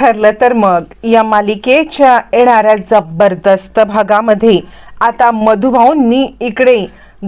ठरलं तर मग. या मालिकेच्या येणाऱ्या जबरदस्त भागामध्ये आता मधुभाऊंनी इकडे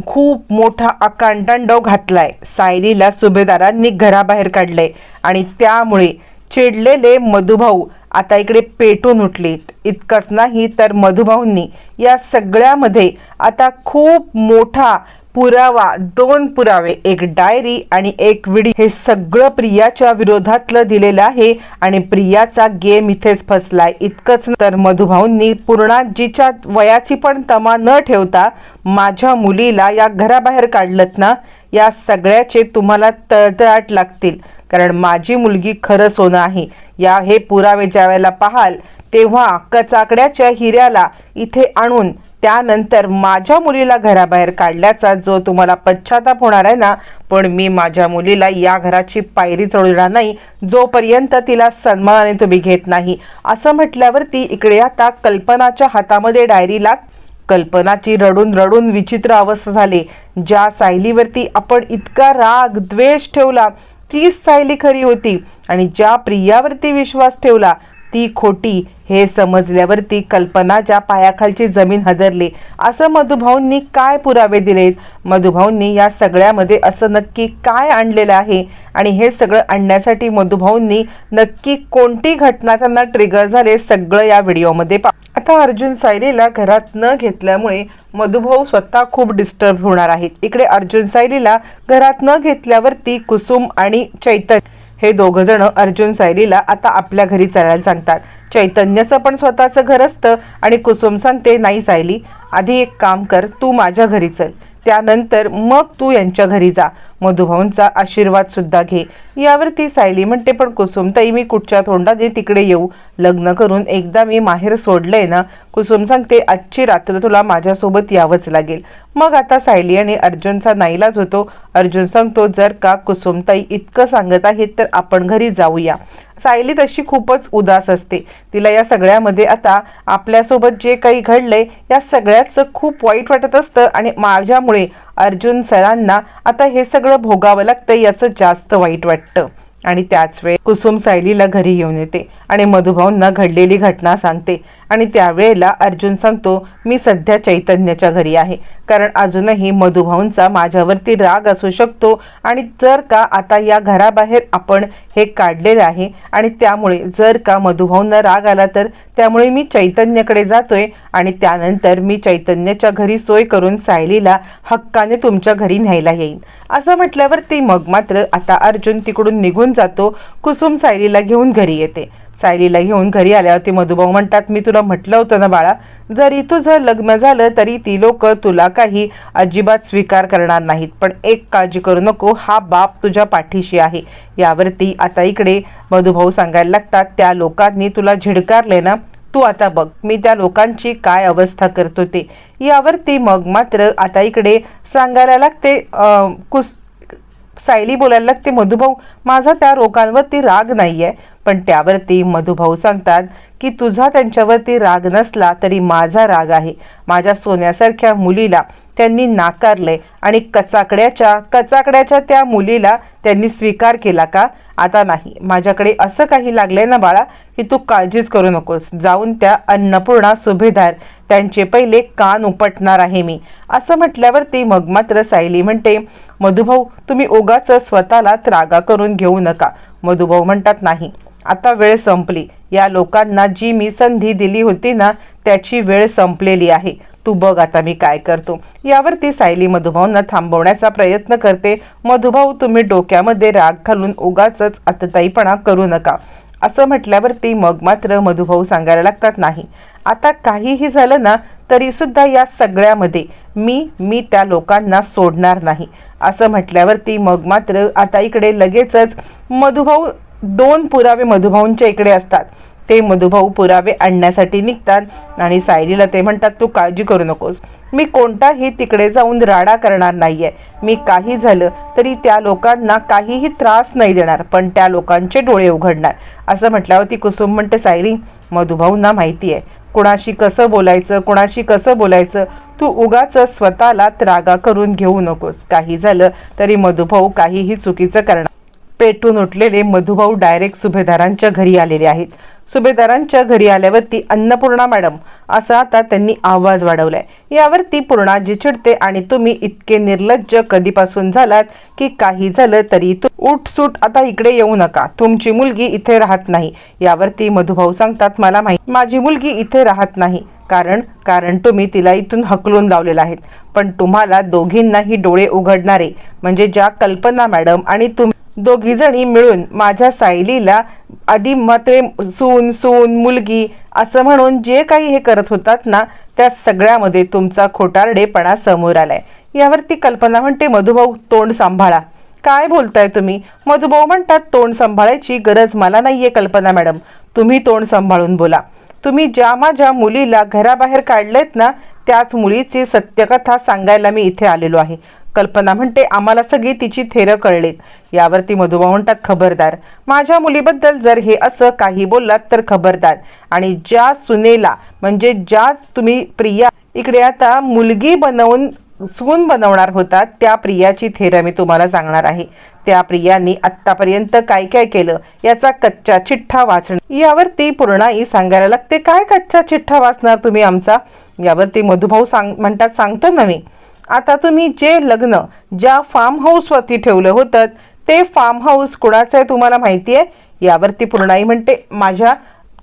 खूप मोठा आकांतांडव घातलाय. सायलीला सुभेदारांनी घराबाहेर काढलंय आणि त्यामुळे चिडलेले मधुभाऊ आता इकडे पेटून उठलेत. इतकंच नाही तर मधुभाऊंनी या सगळ्यामध्ये आता खूप मोठा पुरावा दोन पुरावे एक डायरी आणि एक व्हिडिओ हे सगळं प्रियाच्या विरोधातलं दिलेलं आहे आणि प्रियाचा गेम इथेच फसलाय. इतकंच तर मधुभाऊंनी पूर्णाजीच्या वयाची पण तमा न ठेवता माझ्या मुलीला या घराबाहेर काढलत ना? या सगळ्याचे तुम्हाला तळतळाट लागतील. कारण माझी मुलगी खरं सोनं आहे. या हे पुरावे ज्या वेळेला पाहाल तेव्हा कचाकड्याच्या हिऱ्याला इथे आणून त्यानंतर माझ्या मुलीला घराबाहेर काढल्याचा जो तुम्हाला पश्चाताप होणार आहे ना पण मी माझ्या मुलीला या घराची पायरी चढवणार नाही जोपर्यंत तिला सन्मानाने तुम्ही घेत नाही. असं म्हटल्यावरती इकडे आता कल्पनाच्या हातामध्ये डायरीला कल्पनाची रडून रडून विचित्र अवस्था झाली. ज्या सायलीवरती आपण इतका राग द्वेष ठेवला तीच सायली खरी होती. आणि ज्या प्रियावरती विश्वास ठेवला ती खोटी हे समजल्यावरती कल्पनाच्या पायाखालची जमीन हदरली असं मधुभाऊंनी काय पुरावे दिलेत? मधुभाऊंनी या सगळ्यामध्ये असं नक्की काय आणलेलं आहे? आणि हे सगळं आणण्यासाठी मधुभाऊंनी नक्की कोणती घटना त्यांना ट्रिगर झाले सगळं या व्हिडिओमध्ये पा आता अर्जुन सायलीला घरात न घेतल्यामुळे मधुभाऊ स्वतः खूप डिस्टर्ब होणार आहेत. इकडे अर्जुन सायलीला घरात न घेतल्यावरती कुसुम आणि चैतन्य हे दोघं जण अर्जुन सायलीला आता आपल्या घरी चालायला सांगतात. चैतन्याचं पण स्वतःचं घर असतं आणि कुसुम सांगते नाही सायली आधी एक काम कर तू माझ्या घरी चल. त्यानंतर मग तू यांच्या घरी जा. मधुभाऊंचा आशीर्वाद सुद्धा घे. यावरती सायली म्हणते पण कुसुमताई मी कुठच्या तोंडाने तिकडे येऊ? लग्न करून एकदा मी माहेर सोडलंय ना? कुसुम सांगते आजची रात्र तुला माझ्यासोबत यावंच लागेल. मग आता सायली आणि अर्जुनचा नाईलाज होतो. अर्जुन सांगतो जर का कुसुमताई इतकं सांगत आहेत तर आपण घरी जाऊया. सायली तशी खूपच उदास असते. तिला या सगळ्यामध्ये आता आपल्यासोबत जे काही घडलंय या सगळ्याचं खूप वाईट वाटत असतं आणि माझ्यामुळे अर्जुन सरांना आता हे सगळं भोगावं लागतं याचं जास्त वाईट वाटतं. आणि त्याच वेळी कुसुम सायलीला घरी घेऊन येते आणि मधुभाऊंना घडलेली घटना सांगते. आणि त्यावेळेला अर्जुन सांगतो मी सध्या चैतन्याच्या घरी आहे. कारण अजूनही मधुभाऊंचा माझ्यावरती राग असू शकतो आणि जर का आता या घराबाहेर आपण हे काढलेलं आहे आणि त्यामुळे जर का मधुभाऊंना राग आला तर त्यामुळे मी चैतन्याकडे जातोय आणि त्यानंतर मी चैतन्याच्या घरी सोय करून सायलीला हक्काने तुमच्या घरी न्यायला येईन. असं म्हटल्यावर ती मग मात्र आता अर्जुन तिकडून निघून जातो कुसुम सायलीला घेऊन घरी येते. सायलीला घेऊन घरी आल्यावरती मधुभाऊ म्हणतात मी तुला म्हटलं होतं ना बाळा जरी तुझं लग्न झालं तरी ती लोक तुला काही अजिबात स्वीकार करणार नाहीत. पण एक काळजी करू नको हा बाप तुझ्या पाठीशी आहे. यावरती आता इकडे मधुभाऊ सांगायला लागतात त्या लोकांनी तुला झिडकारले ना तू आता बघ मी त्या लोकांची काय अवस्था करतो ते. यावरती मग मात्र आता इकडे सांगायला लागते कुस सायली बोलायला लागते मधुभाऊ माझा त्या लोकांवरती राग नाही आहे पण त्यावरती मधुभाऊ सांगतात की तुझा त्यांच्यावरती राग नसला तरी माझा राग आहे. माझ्या सोन्यासारख्या मुलीला त्यांनी नाकारले आणि कचाकड्याच्या कचाकड्याच्या त्या मुलीला त्यांनी स्वीकार केला का? आता नाही. माझ्याकडे असं काही लागलंय ना बाळा की तू काळजीच करू नकोस. जाऊन त्या अन्नपूर्णा सुभेदार त्यांचे पहिले कान उपटणार आहे मी. असं म्हटल्यावरती मग मात्र सायली म्हणते मधुभाऊ तुम्ही उगाच स्वतःला त्रागा करून घेऊ नका. मधुभाऊ म्हणतात नाही. आता वेळ संपली. या लोकांना जी मी संधी दिली होती ना त्याची वेळ संपलेली आहे. तू बघ आता मी काय करतो. यावरती सायली मधुभाऊंना थांबवण्याचा प्रयत्न करते. मधुभाऊ तुम्ही डोक्यामध्ये राग घालून उगाच आतताईपणा करू नका. असं म्हटल्यावर ती मग मात्र मधुभाऊ सांगायला लागतात नाही. आता काहीही झालं ना तरी सुद्धा या सगळ्यामध्ये मी मी त्या लोकांना सोडणार नाही. असं म्हटल्यावरती मग मात्र आता इकडे लगेचच मधुभाऊ दोन पुरावे मधुभाऊंच्या इकडे असतात. ते मधुभाऊ पुरावे आणण्यासाठी निघतात आणि सायलीला ते म्हणतात तू काळजी करू नकोस. मी कोणताही तिकडे जाऊन राडा करणार नाहीये. मी काही झालं तरी त्या लोकांना काहीही त्रास नाही देणार पण त्या लोकांचे डोळे उघडणार. असं म्हटल्यावर ती कुसुम म्हणते सायली मधुभाऊंना माहिती आहे कुणाशी कसं बोलायचं कुणाशी कसं बोलायचं? तू उगाच स्वतःला त्रागा करून घेऊ नकोस. काही झालं तरी मधुभाऊ काहीही चुकीचं करणार पेटून उठलेले मधुभाऊ डायरेक्ट सुभेदारांच्या घरी आलेले आहेत. सुभेदारांच्या घरी आल्यावरती अन्नपूर्णा मॅडम असा आता त्यांनी आवाज वाढवलाय. यावरती पूर्णाजी चिडते आणि तुम्ही इतके निर्लज्ज कधीपासून झालात की काही झालं तरी तू उठसूट आता इकडे येऊ नका. तुमची मुलगी इथे राहत नाही. यावरती मधुभाऊ सांगतात मला माहिती माझी मुलगी इथे राहत नाही. कारण कारण तुम्ही तिला इथून हकलून लावलेला आहेत. पण तुम्हाला दोघींनाही डोळे उघडणारे म्हणजे ज्या कल्पना मॅडम आणि तुम्ही दोघीजणी मिळून माझ्या सायलीला आधी मात्र सून सून मुलगी असं म्हणून जे काही हे करत होतात ना त्या सगळ्यामध्ये तुमचा खोटारडेपणा समोर आलाय. यावरती कल्पना म्हणते मधुभाऊ तोंड सांभाळा. काय बोलताय तुम्ही? मधुभाऊ म्हणतात तोंड सांभाळायची गरज मला नाहीये कल्पना मॅडम. तुम्ही तोंड सांभाळून बोला. तुम्ही ज्या माझ्या मुलीला घराबाहेर काढलेत ना त्याच मुलीची सत्यकथा सांगायला मी इथे आलेलो आहे. कल्पना म्हणते आम्हाला सगळी तिची थेरं कळलीत. यावरती मधुबा म्हणतात खबरदार. माझ्या मुलीबद्दल जर हे असं काही बोललात तर खबरदार. आणि ज्या सुनेला म्हणजे ज्या तुम्ही प्रिया इकडे आता मुलगी बनवून सून बनवणार होता त्या प्रियाची थेरं मी तुम्हाला सांगणार आहे. त्या प्रियानी आत्तापर्यंत काय काय केलं? याचा कच्चा चिठ्ठा वाचणं यावरती पूर्णाई सांगायला लागते काय कच्चा चिठ्ठा वाचणार तुम्ही आमचा? यावरती मधुभाऊ सांग म्हणतात सांगतो ना मी. आता तुम्ही जे लग्न ज्या फार्म हाऊसवरती ठेवलं होतं ते फार्म हाऊस कुणाचं आहे तुम्हाला माहिती आहे? यावरती पूर्णाई म्हणते माझ्या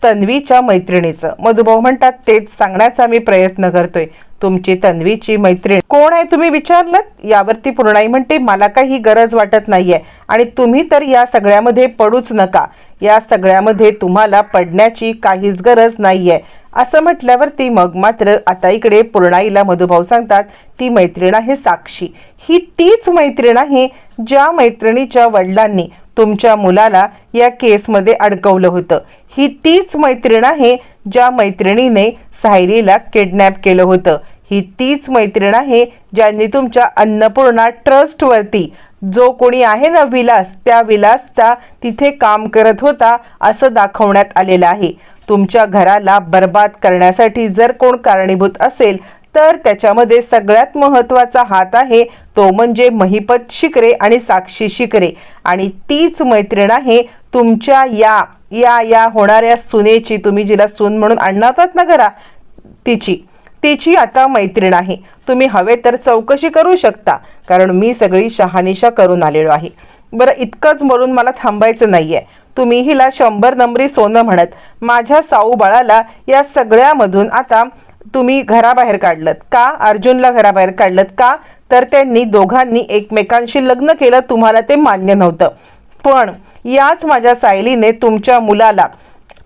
तन्वीच्या मैत्रिणीचं. मधुभाऊ म्हणतात तेच सांगण्याचा मी प्रयत्न करतोय. तुमची तन्वीची मैत्रीण. कोण आहे तुम्ही विचारलं? यावरती पूर्णाई म्हणते मला काही गरज वाटत नाहीये. आणि तुम्ही तर या सगळ्यामध्ये पडूच नका. या सगळ्यामध्ये तुम्हाला पडण्याची काहीच गरज नाहीये. असं म्हटल्यावरती मग मात्र आता इकडे पूर्णाईला मधुभाऊ सांगतात ती मैत्रीण आहे साक्षी. ही तीच मैत्रीण आहे ज्या मैत्रिणीच्या वडिलांनी तुमच्या मुलाला या केसमध्ये अडकवलं होतं. ही तीच मैत्रीण आहे ज्या मैत्रिणीने सायरीला किडनॅप केलं होतं. ही तीच मैत्रीण आहे ज्यांनी तुमच्या अन्नपूर्णा ट्रस्टवरती जो कोणी आहे ना विलास त्या विलासचा तिथे काम करत होता असं दाखवण्यात आलेलं आहे. तुमच्या घराला बर्बाद करण्यासाठी जर कोण कारणीभूत असेल तर त्याच्यामध्ये सगळ्यात महत्त्वाचा हात आहे तो म्हणजे महिपत शिकरे आणि साक्षी शिकरे. आणि तीच मैत्रीण आहे तुमच्या या या या होणाऱ्या सुनेची. तुम्ही जिला सून म्हणून आणणार ना घरा तिची. तिची आता मैत्रीण आहे. तुम्ही हवे तर चौकशी करू शकता कारण मी सगळी शहानिशा करून आलेलो आहे. बरं इतकंच म्हणून मला थांबायचं नाही आहे तुम्ही हिला शंभर नंबरी सोनं म्हणत माझ्या साऊ बाळाला या सगळ्यामधून आता तुम्ही घराबाहेर काढलं का? अर्जुनला घराबाहेर काढलं का? तर त्यांनी दोघांनी एकमेकांशी लग्न केलं तुम्हाला ते मान्य नव्हतं. पण याच माझ्या सायलीने तुमच्या मुलाला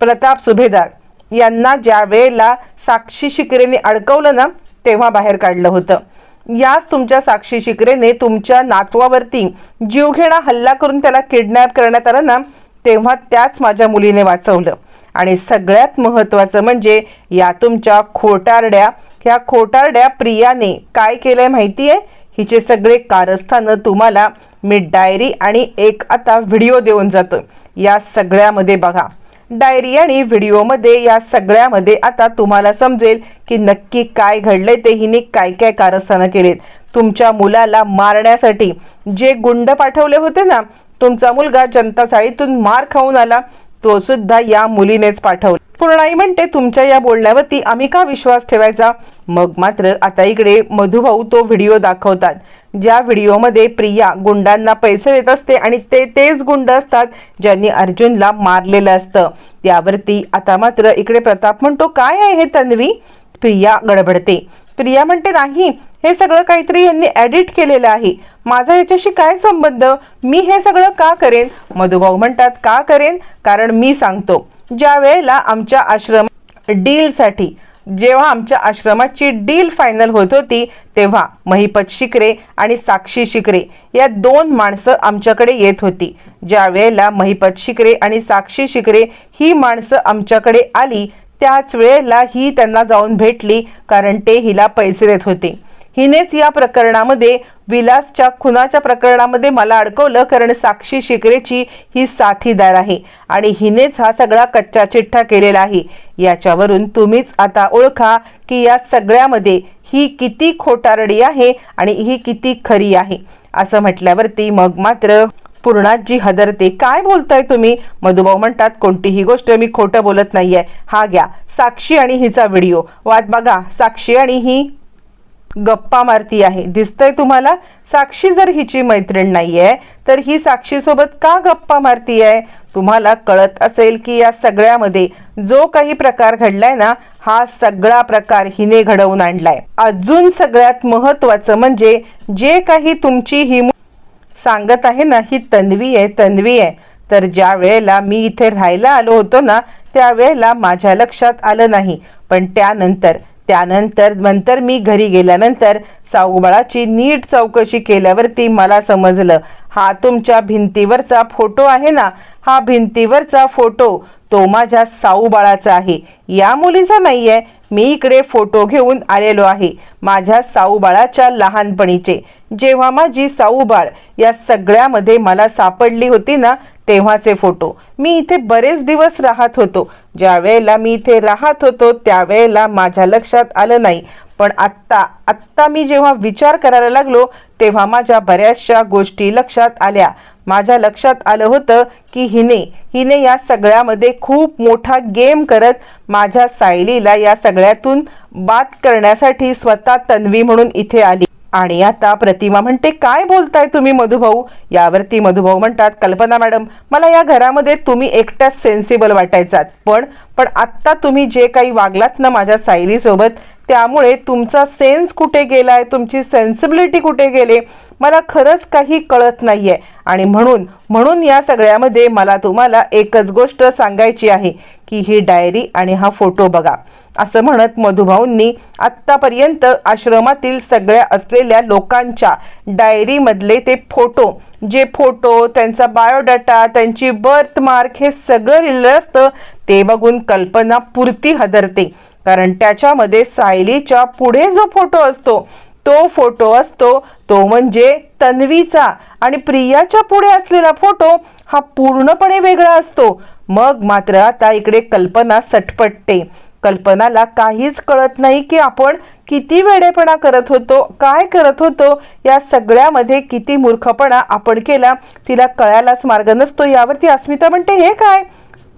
प्रताप सुभेदार यांना ज्या वेळेला साक्षी शिकरेने अडकवलं ना तेव्हा बाहेर काढलं होतं. याच तुमच्या साक्षी शिकरेने तुमच्या नातवावरती जीवघेणा हल्ला करून त्याला किडनॅप करण्यात आलं ना तेव्हा त्याच माझ्या मुलीने वाचवलं. आणि सगळ्यात महत्त्वाचं म्हणजे या तुमच्या खोटारड्या ह्या खोटारड्या प्रियाने काय केलंय माहिती आहे हिचे सगळे कारस्थानं तुम्हाला मी डायरी आणि एक आता व्हिडिओ देऊन जातो या सगळ्यामध्ये बघा. डायरी आणि व्हिडिओमध्ये या सगळ्यामध्ये आता तुम्हाला समजेल की नक्की काय घडलंय ते हिने काय काय कारस्थानं केलेत. तुमच्या मुलाला मारण्यासाठी जे गुंड पाठवले होते ना तुमचा मुलगा जनता चाळीतून मार खाऊन आला तो सुद्धा या मुलीनेच पाठवला. पूर्णाई म्हणते तुमच्या या बोलण्यावरती आम्ही का विश्वास ठेवायचा? मग मात्र आता इकडे मधुभाऊ तो व्हिडिओ दाखवतात. ज्या व्हिडिओमध्ये प्रिया गुंडांना पैसे देत असते आणि ते तेच गुंड असतात ज्यांनी अर्जुनला मारलेलं असतं. त्यावरती आता मात्र इकडे प्रताप म्हणतो काय आहे तन्वी? प्रिया गडबडते. प्रिया म्हणते नाही हे सगळं काहीतरी यांनी ॲडिट केलेलं आहे. माझा याच्याशी काय संबंध? मी हे सगळं का करेन? मधुभाऊ म्हणतात का करेन? कारण मी सांगतो. ज्या वेळेला आमच्या आश्रम डीलसाठी जेव्हा आमच्या आश्रमाची डील फायनल होत होती तेव्हा महिपत शिकरे आणि साक्षी शिकरे या दोन माणसं आमच्याकडे येत होती. ज्या वेळेला महिपत शिकरे आणि साक्षी शिकरे ही माणसं आमच्याकडे आली त्याच वेळेला ही त्यांना जाऊन भेटली कारण ते हिला पैसे देत होते. हिनेच या प्रकरणामध्ये विलासच्या खुनाच्या प्रकरणामध्ये मला अडकवलं कारण साक्षी शिकरेची ही साथीदार आहे आणि हिनेच हा सगळा कच्चा चिठ्ठा केलेला आहे. याच्यावरून तुम्हीच आता ओळखा की या सगळ्यामध्ये ही किती खोटारडी आहे आणि ही किती खरी आहे. असं म्हटल्यावरती मग मात्र पूर्णाजी हदरते काय बोलताय तुम्ही? मधुभाऊ म्हणतात कोणतीही गोष्ट मी खोटं बोलत नाहीये. हा घ्या साक्षी आणि हिचा व्हिडिओ. वाद बघा साक्षी आणि ही गप्पा मारती आहे. दिसतंय तुम्हाला? साक्षी जर हिची मैत्रीण नाही आहे तर ही साक्षीसोबत का गप्पा मारती आहे तुम्हाला कळत असेल की या सगळ्यामध्ये जो काही प्रकार घडलाय ना हा सगळा प्रकार हिने घडवून आणलाय. अजून सगळ्यात महत्वाचं म्हणजे जे काही तुमची ही सांगत आहे ना ही तन्वी आहे तन्वी आहे. तर ज्या वेळेला मी इथे राहायला आलो होतो ना त्यावेळेला माझ्या लक्षात आलं नाही. पण त्यानंतर त्यानंतर नंतर मी घरी गेल्यानंतर साऊबाळाची नीट चौकशी केल्यावरती मला समजलं हा तुमच्या भिंतीवरचा फोटो आहे ना? हा भिंतीवरचा फोटो तो माझ्या साऊबाळाचा आहे. या मुलीचा नाही आहे मी इकडे फोटो घेऊन आलेलो आहे माझ्या साऊबाळाच्या लहानपणीचे. जेव्हा माझी साऊबाळ या सगळ्यामध्ये मला सापडली होती ना तेव्हाचे फोटो. मी इथे बरेच दिवस राहत होतो. ज्या वेळेला मी इथे राहत होतो त्यावेळेला माझ्या लक्षात आलं नाही. पण आत्ता आत्ता मी जेव्हा विचार करायला लागलो तेव्हा माझ्या बऱ्याचशा गोष्टी लक्षात आल्या. माझ्या लक्षात आलं होतं की हिने हिने या सगळ्यामध्ये खूप मोठा गेम करत माझ्या सायलीला या सगळ्यातून बात करण्यासाठी स्वतः तन्वी म्हणून इथे आली. आणि आता प्रतिमा म्हणते काय बोलताय तुम्ही मधुभाऊ? यावरती मधुभाऊ म्हणतात कल्पना मॅडम मला या घरामध्ये तुम्ही एकट्याच सेन्सिबल वाटायचात. पण पण आत्ता तुम्ही जे काही वागलात ना माझ्या सायलीसोबत त्यामुळे तुमचा सेन्स कुठे गेलाय? तुमची सेन्सिबिलिटी कुठे गेले? मला खरंच काही कळत नाही आहे आणि म्हणून म्हणून या सगळ्यामध्ये मला तुम्हाला एकच गोष्ट सांगायची आहे की ही डायरी आणि हा फोटो बघा. असं म्हणत मधुभाऊंनी आत्तापर्यंत आश्रमातील सगळ्या असलेल्या लोकांच्या डायरीमधले ते फोटो जे फोटो त्यांचा बायोडाटा त्यांची बर्थ मार्क हे सगळं लिहिलं असतं ते बघून कल्पना पुरती हदरते. कारण त्याच्यामध्ये सायलीच्या पुढे जो फोटो असतो तो फोटो असतो तो म्हणजे तन्वीचा. आणि प्रियाच्या पुढे असलेला फोटो हा पूर्णपणे वेगळा असतो. मग मात्र आता इकडे कल्पना सटपटते. कल्पनाला काहीच कळत नाही की आपण किती वेडेपणा करत होतो काय करत होतो या सगळ्यामध्ये किती मूर्खपणा आपण केला तिला कळायलाच मार्ग नसतो. यावरती अस्मिता म्हणते हे काय?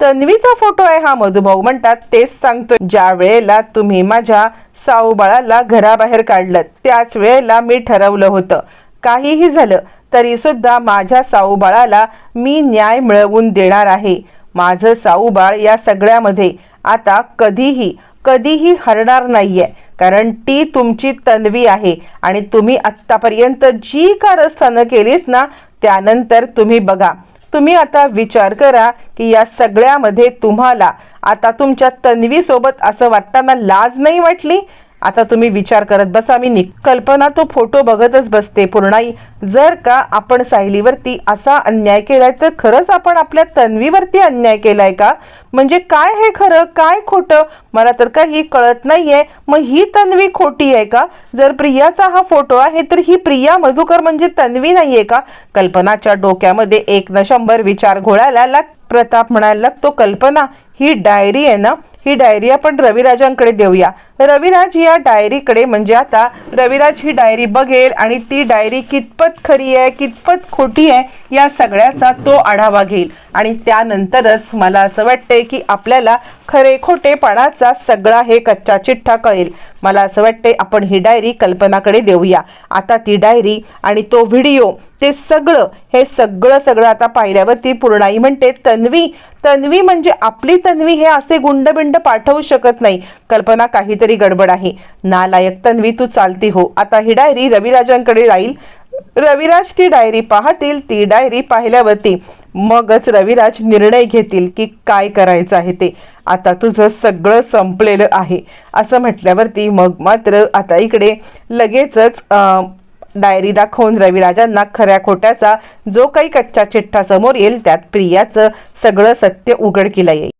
तन्वीचा फोटो आहे हा मधुभाऊ म्हणतात. तेच सांगतोय ज्या वेळेला तुम्ही माझ्या साऊबाळाला घराबाहेर काढलं त्याच वेळेला मी ठरवलं होतं. काहीही झालं तरी सुद्धा माझ्या साऊबाळाला मी न्याय मिळवून देणार आहे. माझं साऊबाळ या सगळ्यामध्ये आता कधीही कधीही हरणार नाहीये. कारण ती तुमची तन्वी आहे. आणि तुम्ही आत्तापर्यंत जी कारस्थानं केलीत ना त्यानंतर तुम्ही बघा. तुम्ही आता विचार करा की या सगळ्यामध्ये तुम्हाला आता तुमच्या तन्वीसोबत असं वाटताना लाज नाही वाटली? आता तुम्ही विचार करत बसा. मी कल्पना तो फोटो बघतच बसते. पूर्णाई जर का आपण सायलीवरती असा अन्याय केलाय तर खरंच आपण आपल्या तन्वीवरती अन्याय केलाय का? म्हणजे काय हे खरं? काय खोटं? मला तर काही कळत नाहीये. मग ही तन्वी खोटी आहे का? जर प्रियाचा हा फोटो आहे तर ही प्रिया मधुकर म्हणजे तन्वी नाहीये का? कल्पनाच्या डोक्यामध्ये एक न शंभर विचार घोळायला लाग प्रताप म्हणायला लागतो कल्पना ही डायरी आहे ना? ही डायरी आपण रविराजांकडे देऊया. रविराज या डायरीकडे म्हणजे आता रविराज ही डायरी बघेल आणि ती डायरी कितपत खरी आहे कितपत खोटी आहे या सगळ्याचा तो आढावा घेईल. आणि त्यानंतरच मला असं वाटतंय की आपल्याला खरे खोटेपणाचा सगळा हे कच्चा चिठ्ठा कळेल. मला असं वाटतंय आपण ही डायरी कल्पनाकडे देऊया. आता ती डायरी आणि तो व्हिडिओ ते सगळं हे सगळं सगळं आता पाहिल्यावरती पूर्णाई म्हणते तन्वी तन्वी म्हणजे आपली तन्वी हे असे गुंडबिंड पाठवू शकत नाही. कल्पना काहीतरी गडबड आहे. नालायक तन्वी तू चालती हो. आता ही डायरी रविराजांकडे जाईल रविराज ती डायरी पाहतील ती डायरी पाहिल्यावरती मगच रविराज निर्णय घेतील की काय करायचं आहे ते. आता तुझं सगळं संपलेलं आहे. असं म्हटल्यावरती मग मात्र आता इकडे लगेचच डायरी दाखवून रविराजांना खऱ्या खोट्याचा जो काही कच्चा चिठ्ठा समोर येईल त्यात प्रियाचं सगळं सत्य उघडकीला येईल.